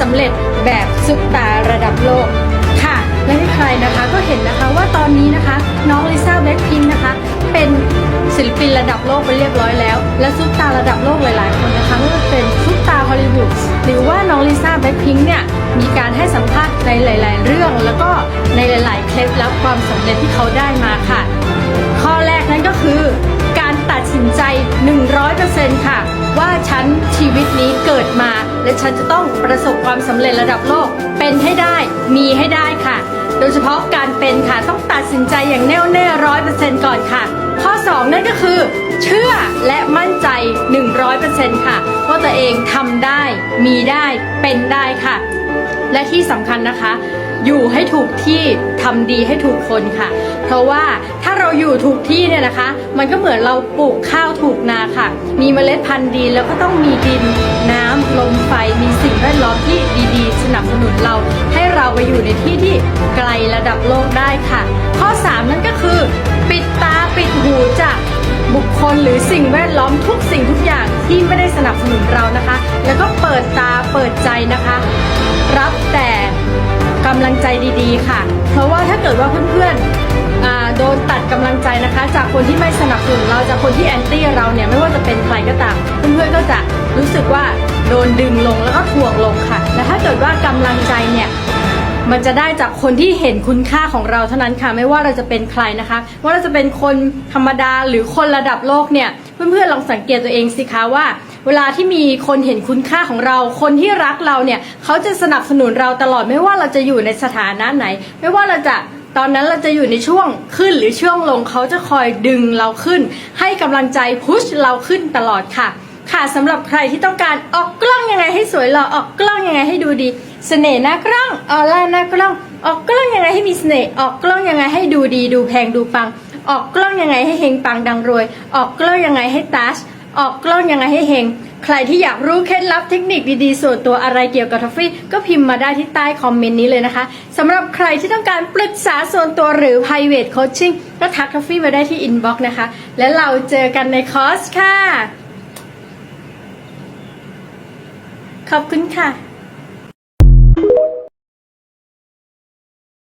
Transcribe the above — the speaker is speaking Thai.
สำเร็จแบบซุปตาระดับโลกค่ะ และที่ใครนะคะก็เห็นนะคะว่าตอนนี้นะคะ น้องลิซ่าแบล็คพิงค์นะคะ เป็นศิลปินระดับโลกไปเรียบร้อยแล้ว และซุปตาระดับโลกหลาย ๆ คนนะคะไม่ว่าจะเป็นซุปตาฮอลลีวูดหรือว่าน้องลิซ่าแบล็คพิงค์เนี่ยมีการให้สัมภาษณ์ในหลาย ๆ เรื่อง แล้วก็ในหลาย ๆ เคล็ดลับความสำเร็จที่เขาได้มาค่ะ ข้อแรกนั้นก็คือการตัดสินใจ 100%ค่ะ ว่าฉันชีวิตนี้เกิดมา และฉันจะต้องประสบความสำเร็จระดับโลก เป็นให้ได้ มีให้ได้ค่ะ โดยเฉพาะการเป็นค่ะต้องตัดสินใจอย่างแน่วแน่ร้อยเปอร์เซ็นต์ก่อนค่ะ ข้อ 2 นั่นก็คือ เชื่อและมั่นใจ 100%ค่ะว่าตัวเองทำได้ มีได้เป็นได้ค่ะ และที่สำคัญนะคะ อยู่ให้ถูกที่ทำดีให้ถูกคนค่ะ เพราะว่าถ้าเราอยู่ถูกที่เนี่ยนะคะ มันก็เหมือนเราปลูกข้าวถูกนาค่ะ มีเมล็ดพันธุ์ดีแล้วก็ต้องมีดินน้ำลมไฟมีสิ่งแวดล้อมที่ดีๆ สนับสนุนเราให้เราไปอยู่ในที่ที่ไกลระดับโลกได้ค่ะ ข้อ 3 นั่นก็คือ ปิดตาปิดหูจากบุคคลหรือสิ่งแวดล้อมทุกสิ่งทุกอย่างที่ไม่ได้สนับสนุนเรานะคะ แล้วก็เปิดตาเปิดใจนะคะ รับแต่ กำลังใจดีๆ ค่ะ เพราะว่าถ้าเกิดว่าเพื่อนๆโดนตัดกำลังใจนะคะ จากคนที่ไม่สนับสนุนเราจากคนที่แอนตี้เราเนี่ยไม่ว่าจะเป็นใครก็ตามเพื่อนๆก็จะรู้สึกว่าโดนดึงลงแล้วก็ถ่วงลงค่ะและถ้าเกิดว่ากำลังใจเนี่ยมันจะได้จากคนที่เห็นคุณค่าของเราเท่านั้นค่ะไม่ว่าเราจะเป็นใครนะคะ ว่าเราจะเป็นคนธรรมดาหรือคนระดับโลกเนี่ยเพื่อนๆลองสังเกตตัวเองสิคะว่าเวลาที่มีคนเห็นคุณค่าของเรา คนที่รักเราเนี่ยเขาจะสนับสนุนเราตลอดไม่ว่าเราจะอยู่ในสถานะไหน ไม่ว่าเราจะตอนนั้นเราจะอยู่ในช่วงขึ้นหรือช่วงลงเขาจะคอยดึงเราขึ้น ให้กำลังใจพุชเราขึ้นตลอดค่ะ ค่ะสำหรับใครที่ต้องการออกกล้องยังไงให้สวยหล่อออกกล้องยังไงให้ดูดีเสน่ห์หน้ากล้องออร่าหน้ากล้อง ออกกล้องยังไงให้มีเสน่ห์ออกกล้องยังไงให้ดูดี ดูแพงดูปัง ออกกล้องยังไงให้เฮงปังดังรวย ออกกล้องยังไงให้ตัช ออกกล้องยังไงให้เฮงใครที่อยากรู้เคล็ดลับเทคนิคดีๆ ส่วนตัวอะไรเกี่ยวกับทัฟฟี่ ก็พิมพ์มาได้ที่ใต้คอมเมนต์นี้เลยนะคะสำหรับใครที่ต้องการปรึกษาส่วนตัวหรือ private coaching ก็ทักทัฟฟี่มาได้ที่ inbox นะคะ และเราเจอกันในคอร์สค่ะ ขอบคุณค่ะ